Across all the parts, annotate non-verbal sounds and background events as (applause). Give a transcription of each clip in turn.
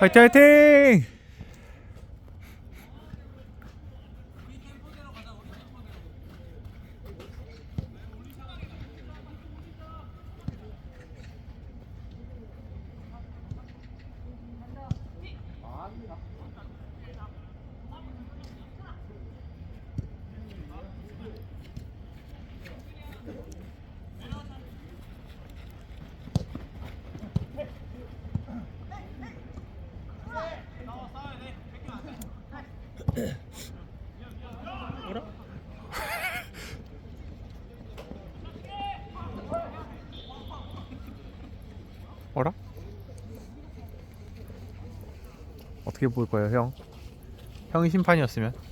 화이팅 화이팅! 어떻게 볼 거예요, 형? 형이 심판이었으면? (laughs)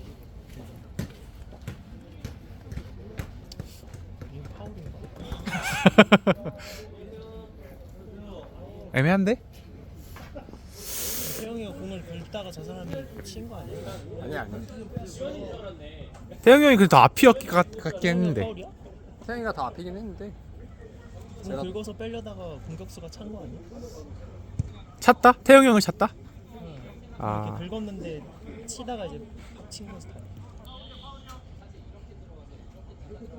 애매한데? 태영이가 공을 긁다가 저 사람이 친 거 아니야? 아니 아니. 태영이 형이 그래도 앞이었기 같, 같긴 했는데 파울이야? 태영이가 더 앞이긴 했는데 공 제가- 긁어서 빼려다가 공격수가 찬 거 아니야? 찼다? 태영이 형을 찼다? 응. 아 이렇게 긁었는데 치다가 이제 친 거였어.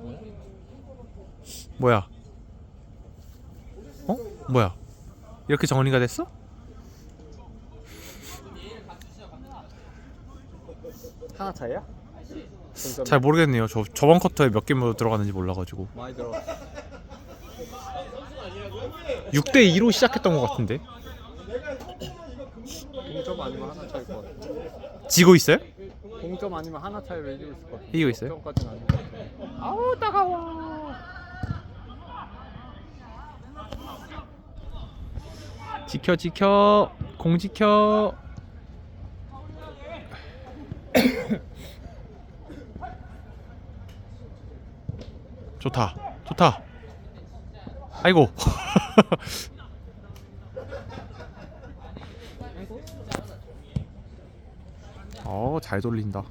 뭐야? 뭐야? 어? 뭐야? 이렇게 정리가 됐어? 하나 차이야? 잘 모르겠네요. 저 저번 쿼터에 몇개 들어갔는지 몰라가지고 많이 들어. 6대 2로 시작했던 것 같은데 동점 아니면 하나 차일 것 같아. 지고 있어요? 동점 아니면 하나 차이로 이기고 있을 것 같아. 이기고 있어요? 동점까지는 아닌 것 같아. 아우 따가워. 지켜 지켜 공 지켜 (coughs) 좋다 좋다 아이고 (laughs) 어 잘 돌린다.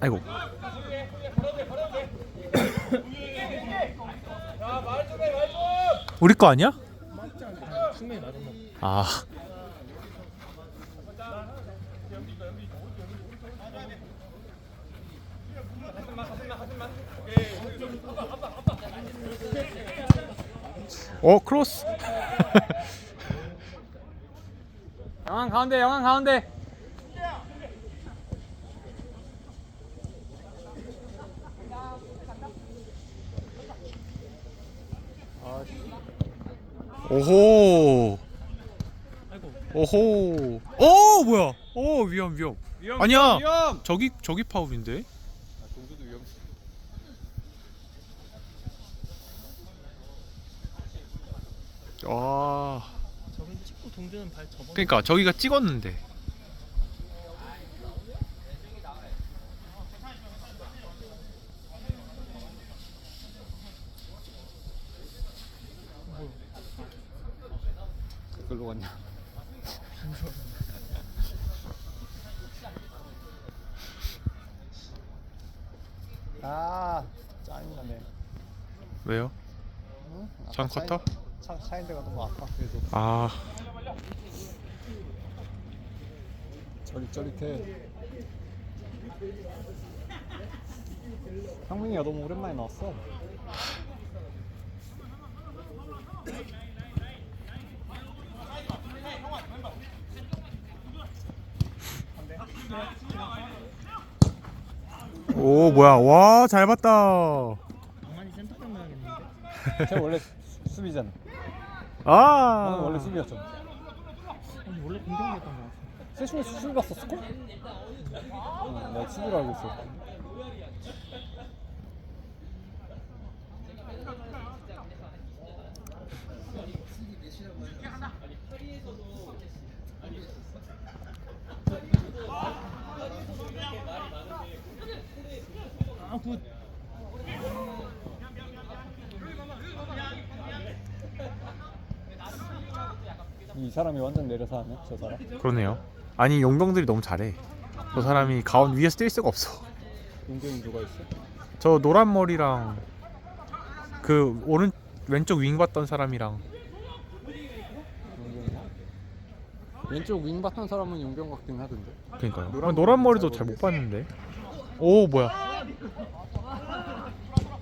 아이고. (coughs) 우리 거 아니야? 아 어 크로스 (laughs) 영환 가운데 영환 가운데. 아, 오호. 오호 오 뭐야 오 위험 위험 위험, 아니야. 위험. 저기 저기 파울인데 아, 동주도 위험. 아 저긴 동주는 발 접어. 그러니까 저기가 찍었는데 글로 갔냐? 아 짜증나네. 왜요? 응? 아까 전 차인- 커터? 차 차인데가 너무 아파. 그래도 아 저릿저릿해. 형민이가 너무 오랜만에 나왔어. 오 뭐야 와 잘 봤다. 쟤 원래 수- 수비잖아. 아 원래 수비였잖아. 아니 원래 공격이었던 거 같아. 세슈가 수비 갔었을걸? 응, 내가 수비로 알고 있어. 아 굿. 이 사람이 완전 내려서 하네, 저 사람. 그러네요 아니 용병들이 너무 잘해 저 사람이 가운 위에서 뛸 수가 없어. 용병이 누가 있어? 저 노란 머리랑 그 오른 왼쪽 윙 봤던 사람이랑? 왼쪽 윙박 한 사람은 용병 같긴 하던데. 그러니까요. 노란 노란, 머리는 머리도 잘잘못 봤는데. 오 뭐야?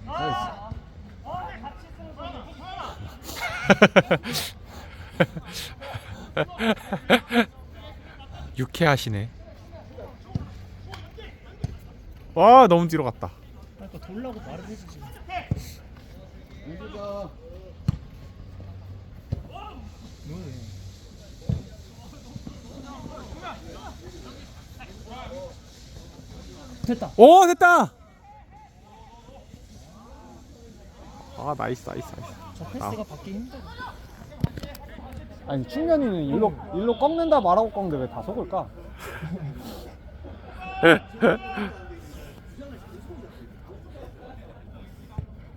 나이스. (laughs) (laughs) (laughs) 유쾌하시네. 와 너무 뒤로 갔다. 그러니까 돌라고 말을 해주지. 뭐해? 됐다. 오 됐다. 아 나이스 나이스 나이스. 저 패스가 받기 힘들어. 아니 충현이는 일로 일로 꺾는다 말하고 꺾는데 왜 다 속을까? (laughs)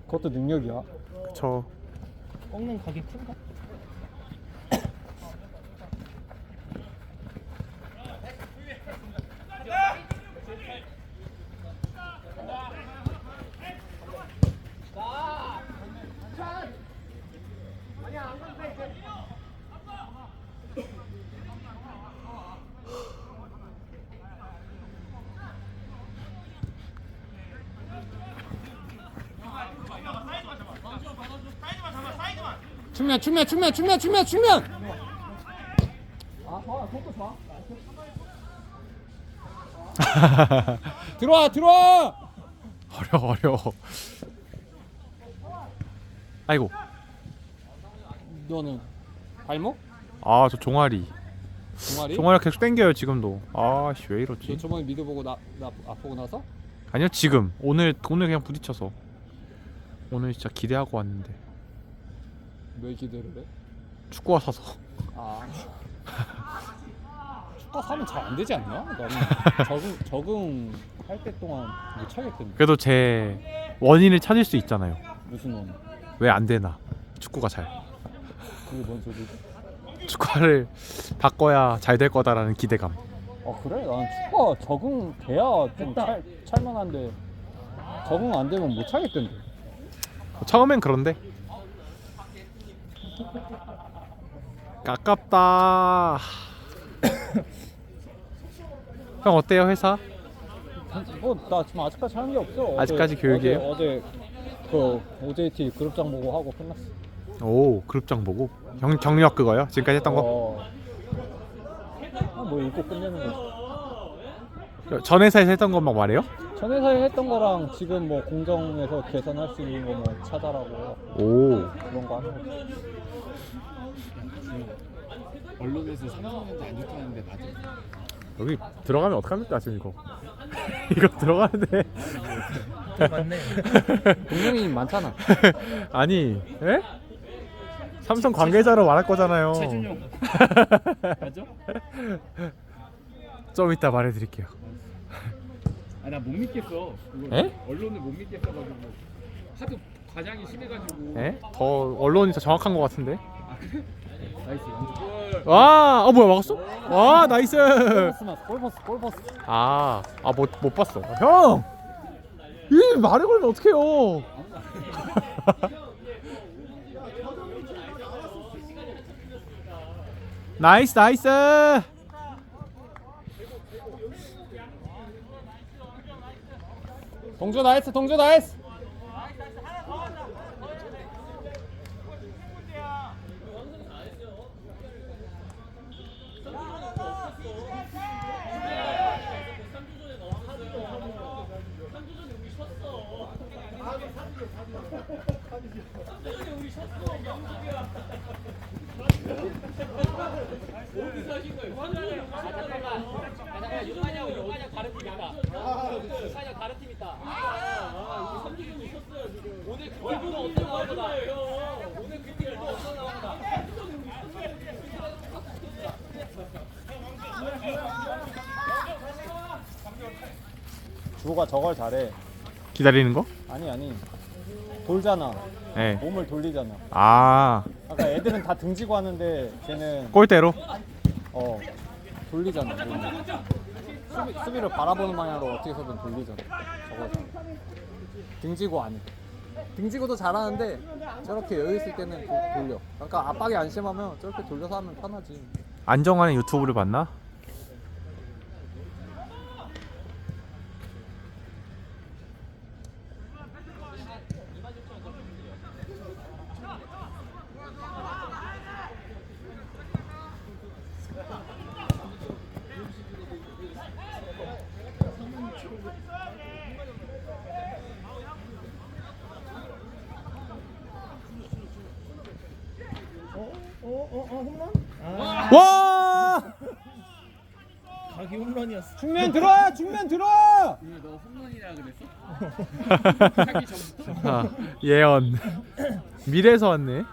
그것도 능력이야. 저 꺾는 각이 큰가? 충면 충면 충면 충면 충면 충면. 아 좋아 그것도 좋아. 들어와 들어와. 어려워 어려워. 아이고. 너는 발목? 아 저 종아리. 종아리? 종아리 계속 땡겨요 지금도. 아씨 왜너 이러지? 저번에 미드 보고 나, 나 아프고 나서? 아니요 지금 오늘 오늘 그냥 부딪혀서. 오늘 진짜 기대하고 왔는데 뭘 기대를 해? 축구화 사서. 아 축가 사면 잘 안 되지 않냐? 나는 적응 적응 할 때 동안 못 차겠던데 그래도 제 원인을 찾을 수 있잖아요. 무슨 원? 왜 안 되나? 축구가 잘. 그게 뭔 소리지? 축구화를 바꿔야 잘 될 거다라는 기대감. 아 그래? 나는 축가 적응돼야 좀 찰, 찰만한데 적응 안 되면 못 차겠던데 처음엔 그런데 아깝다. (coughs) 형 어때요 회사? 뭐나 지금 아직까지 하는 게 없어 어제- 아직까지 교육이에요? 어제, 어제 그 OJT 그룹장 보고 하고 끝났어 오 그룹장 보고 경, 경력 그거요? 지금까지 했던 거? 어. 아, 뭐 읽고 끝내는 거지 전 회사에서 했던 것만 말해요? 전 회사에 했던 거랑 지금 뭐 공정에서 개선할 수 있는 거 뭐 찾아라고 오 그런 거 하는 거지 언론에서 삼성전자 안 좋다는데 맞아. 여기 들어가면 어떡합니까 지금 이거 (laughs) 이거 들어가는데 또 맞네. (laughs) 공룡이 많잖아 (laughs) 아니 에? 삼성 관계자로 말할 거잖아요 최준용. 맞아? 좀 이따 말해드릴게요 아나 못 믿겠어. 그거 에? 언론을 못 믿겠어가지고 하도 과장이 심해가지고. 에? 더 언론이 더 정확한 것 같은데 나이스 완전. 와, 어 뭐야 막았어? 와 나이스. 골버스만 골버스 골버스 아, 아못 못 봤어. 형, 이 말을 걸면 어떡해요? (laughs) 나이스 나이스. 동조 나이스 동조 나이스 주호가 저걸 잘해 기다리는 거? 아니 아니 돌잖아 네. 몸을 돌리잖아 아, 아까 애들은 다 등지고 하는데 쟤는 골대로. 어 돌리잖아 몸을. 수비, 수비를 바라보는 방향으로 어떻게 해서든 돌리잖아. 저거 등지고 안 해. 등지고도 잘하는데 저렇게 여유 있을 때는 도, 돌려. 그러니까 압박이 안 심하면 저렇게 돌려서 하면 편하지. 안정환의 유튜브를 봤나? 와! 각이 홈런이었어 중면 들어와! 중면 들어와! 너 홈런이라 그랬어? (laughs) 하기 전부터? 아, 예언. 미래에서 왔네.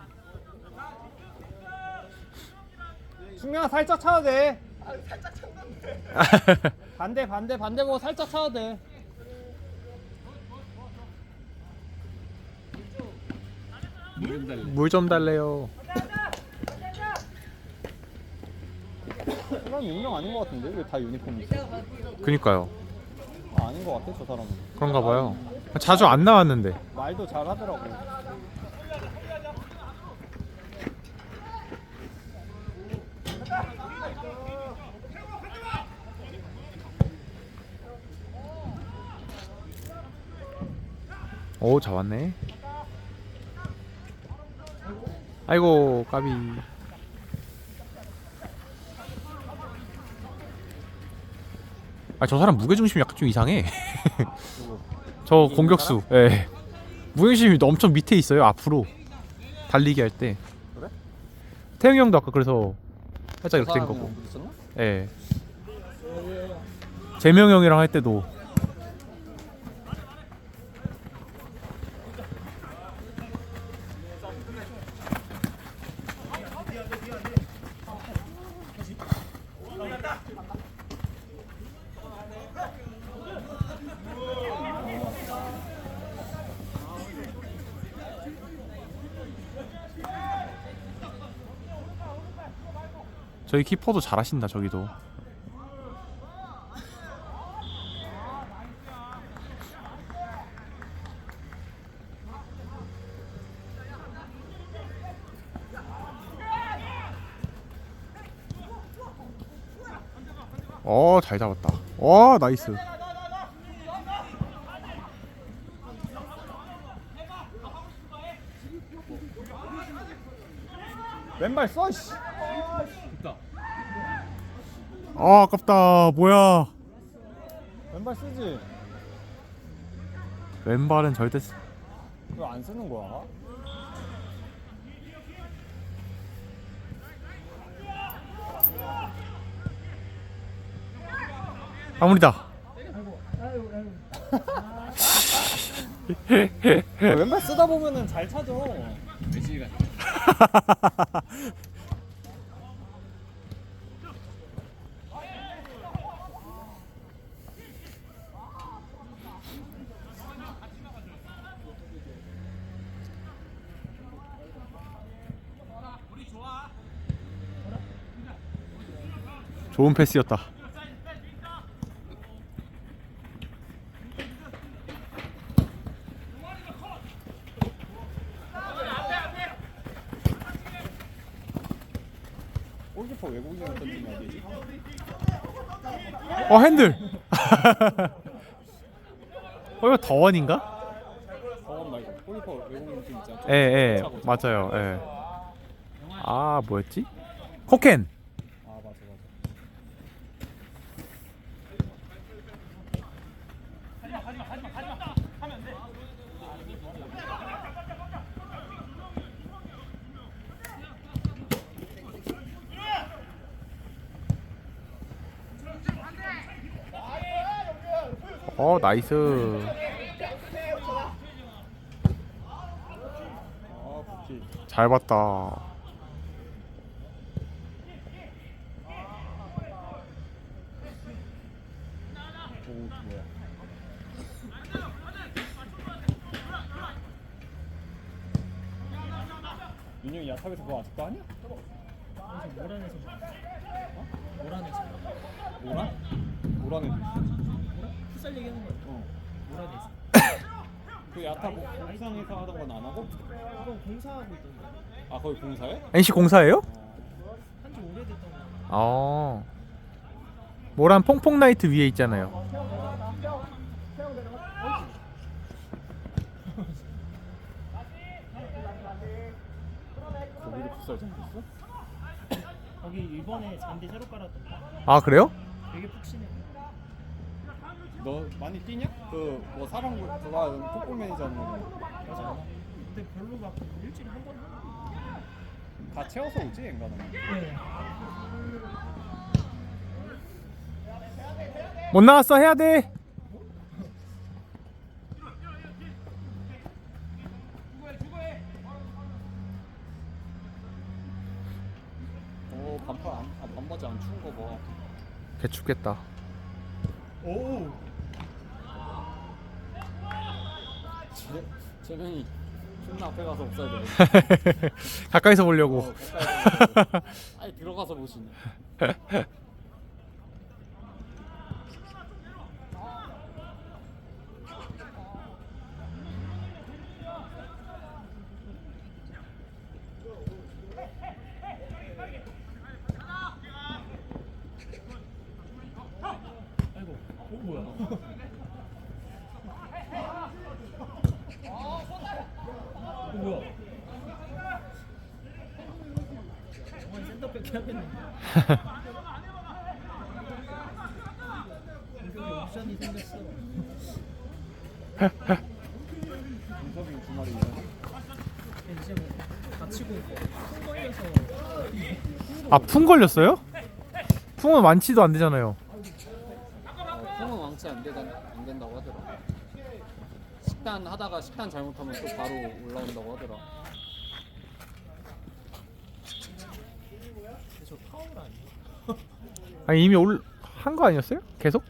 중면 살짝 차도 돼. (laughs) 반대 반대 반대 보고 살짝 차도 돼. 좀 달래. 물좀 달래요. 사람 유명 아닌 것 같은데 왜 다 유니폼 있어? 그니까요. 아, 아닌 것 같아 저 사람은. 그런가 봐요. 자주 안 나왔는데. 말도 잘 하더라고. 오, 잡았네. 아이고, 까비. 아, 저 사람 무게중심이 약간 좀 이상해. (laughs) 저 공격수. 예. 무게중심이 엄청 밑에 있어요, 앞으로. 달리기 할 때. 그래? 태영이 형도 아까 그래서 살짝 저 이렇게 된 거고. 있었나? 예. 재명 형이랑 할 때도 저희 키퍼도 잘하신다 저기도 어, 잘 잡았다. 와, 나이스. 왼발 써 씨. 아, 아깝다. 뭐야? 왼발 쓰지. 왼발은 절대 쓰- 왜 안 쓰는 거야? 마무리다. 왼발 쓰다 보면은 잘 같아. (laughs) (laughs) 좋은 패스였다. 골키퍼 던지면? 어, 핸들. (laughs) 어, 이거 더원인가? 서원 말고 골키퍼 외국인 팀 있잖아. 예, 예. 맞아요. 예. 아, 뭐였지? 코켄. 아 맞아 맞아. 어, 나이스. 잘 봤다. 오 뭐야? 윤영이 야탑에서 그거 아직도 하냐? 그래서 모란에서 어? 모란에서 뭐라? 모란에도 있어. 풋살 얘기하는 거야. 어. 뭐라 돼 있어? 그 야타 복- 복상에서 하던 건 안 하고? 그럼 공사하고 있던데. 아 거기 공사해? NC 공사예요? 어. 한지 오래됐던 거. 어. 모란 퐁퐁 나이트 위에 있잖아요. 거기도? 거기 이번에 잔디 새로 깔았던 거. 아 그래요? 되게 푹신해. 너 많이 뛰냐? 그 뭐 사람 그거 하는 풋볼 매니저. 맞아. 근데 별로 막 일주일에 한 번. 하는 다 채워서 오지 엔간하면. 네. 못 나왔어 해야 돼. 오 반팔 안, 아, 반바지 안 추운 거 봐. 개 춥겠다. 오. 제, 제명이 존나 앞에 가서 없어야 돼. (laughs) 가까이서 어, 보려고. 가까이 가서. 아예 들어가서 보시네. (laughs) 아이고. 어 뭐야? 어 뭐야? 옵션이 생겼어. 두 마리 이상. 이제 뭐 다치고 큰 걸려서 아 풍 걸렸어요? 풍은 완치도 안 되잖아요. 어, 풍은 왕치 안, 되다, 안 된다고 하더라. 식단 하다가 식단 잘못하면 또 바로 올라온다고 하더라. 저 파울 아니야? 아니 이미 올 한 거 아니었어요? 계속?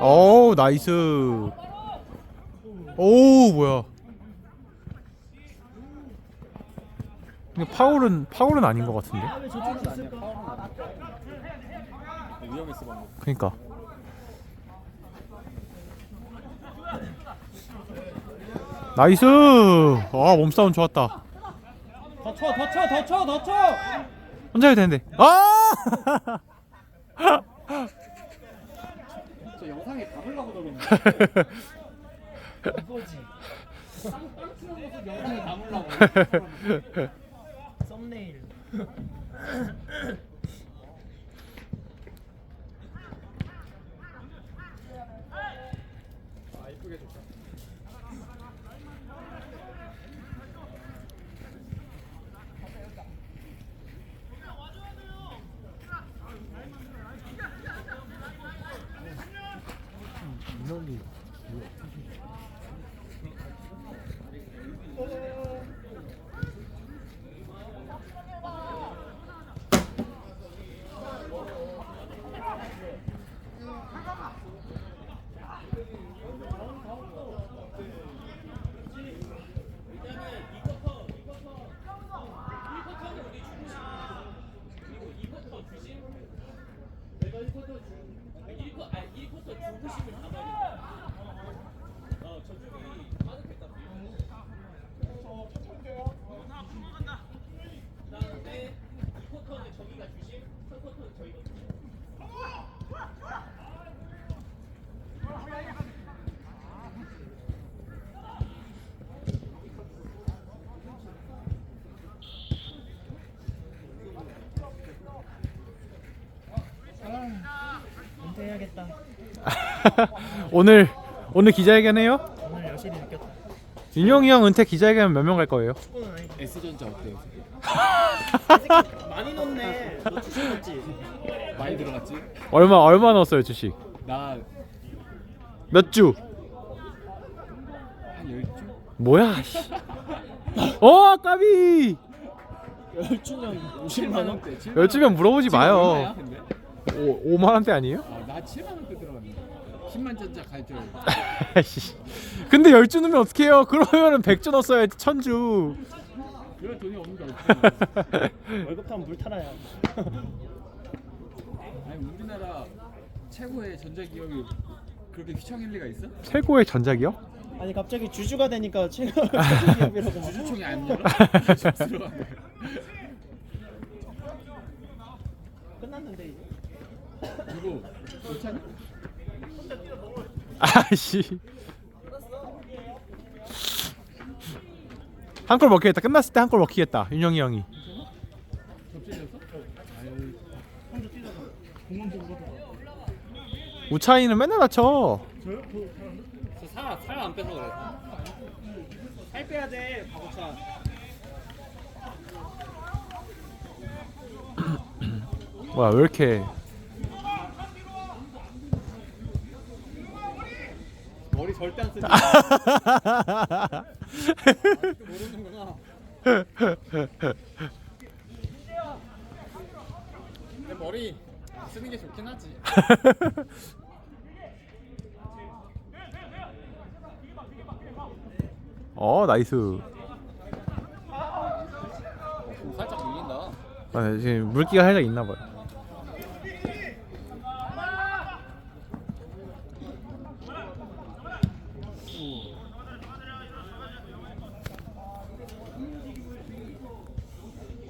오 나이스. 오 뭐야? 근데 파울은 파울은 아닌 것 같은데. 위험했어 방금. 그니까. 나이스. 아 몸싸움 좋았다. 더 쳐, 더 쳐, 더 쳐, 더 쳐. 혼자 해도 되는데. 아! (laughs) 저 영상에 (laughs) 담으려고 저러는 이거지. 영상에 담으려고. 썸네일. 아 이쁘게 줬다. 은퇴해야겠다. (laughs) 오늘 오늘 기자회견 해요? 오늘 여실히 느꼈다. 윤영이 형 은퇴 기자회견 몇 명 갈 거예요? 축구는 아니고 S전자 어때요? (laughs) 많이 넣네. 너 주식 넣지? 많이 들어갔지? 얼마 얼마 넣었어요 주식? 나한 몇 주? 10주? 뭐야? 씨. 어 까비. 열주년 50만 원. 여쭈면 물어보지 얼마야 마요. 근데? 오 5만 원대 아니에요? 아, 나 7만 원대 들어갔네 10만 전자 갈줄 알고. (laughs) 근데 열주 넣으면 어떡해요? 그러면은 100주 넣었어야지 천주. 그럴 돈이 없는데 어떻게 월급 타면 물 타나야. 아니 우리나라 최고의 전자 기업이 그렇게 휘청일 리가 있어? 최고의 전자기업? 아니 갑자기 주주가 되니까 최고 (laughs) 기업이라고 막. 주주총이 안 열어? 쑥스러워하네. (laughs) 끝났는데 이제. 못하냐? 아씨. 한 골 먹히겠다. 끝났을 때 한 골 먹히겠다. 윤영이 형이. 우차이는 맨날 다쳐. 살살안 빼서 그래. 살 빼야 돼 바보차. 뭐야 왜 이렇게 머리 절대 안 쓰지. 모르는구나. 내 머리 안 쓰는 게 좋긴 하지. 어 나이스. 좀 살짝 밀린다. 아, 지금 물기가 살짝 있나 봐요.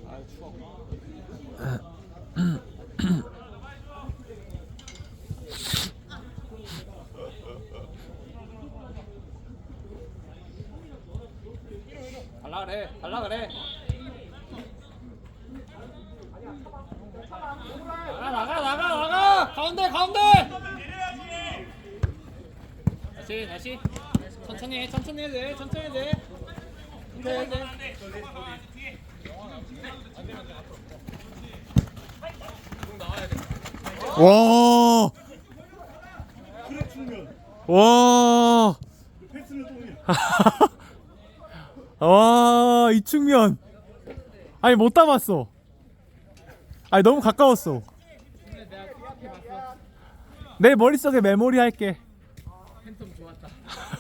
아 추워. 달라 그래. 달라 그래. 나가 나가 나가 나가 가운데 가운데 다시 다시 천천히 해 천천히 해도 돼 천천히 해도 돼 천천히 해도 돼 와. 와. (laughs) 와, 이 측면. 아니 못 담았어. 아니 너무 가까웠어. 내 머릿속에 메모리 할게.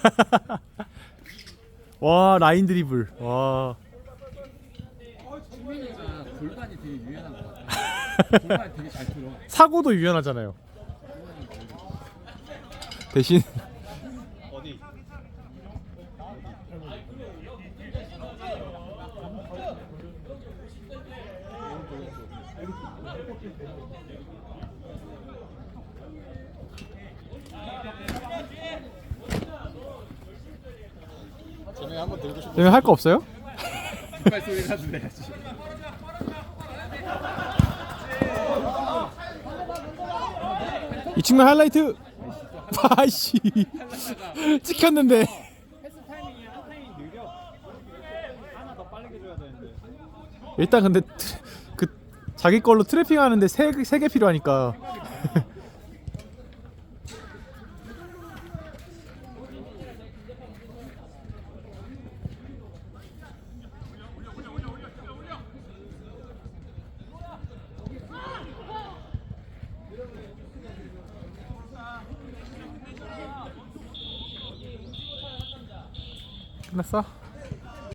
(laughs) 와, 라인 드리블. 와. 수민이가 골반이 되게 유연한 것 같아 (laughs) 골반이 되게 잘 들어 사고도 유연하잖아요. 대신 어디? 쟤네 한번 들고 싶어 할거 없어요? 뒷발 소리라도 내야지 측면 하이라이트. 아씨. 찍혔는데. 일단 근데 트- 그 자기 걸로 트래핑 하는데 세 세 개 필요하니까. 끝났어?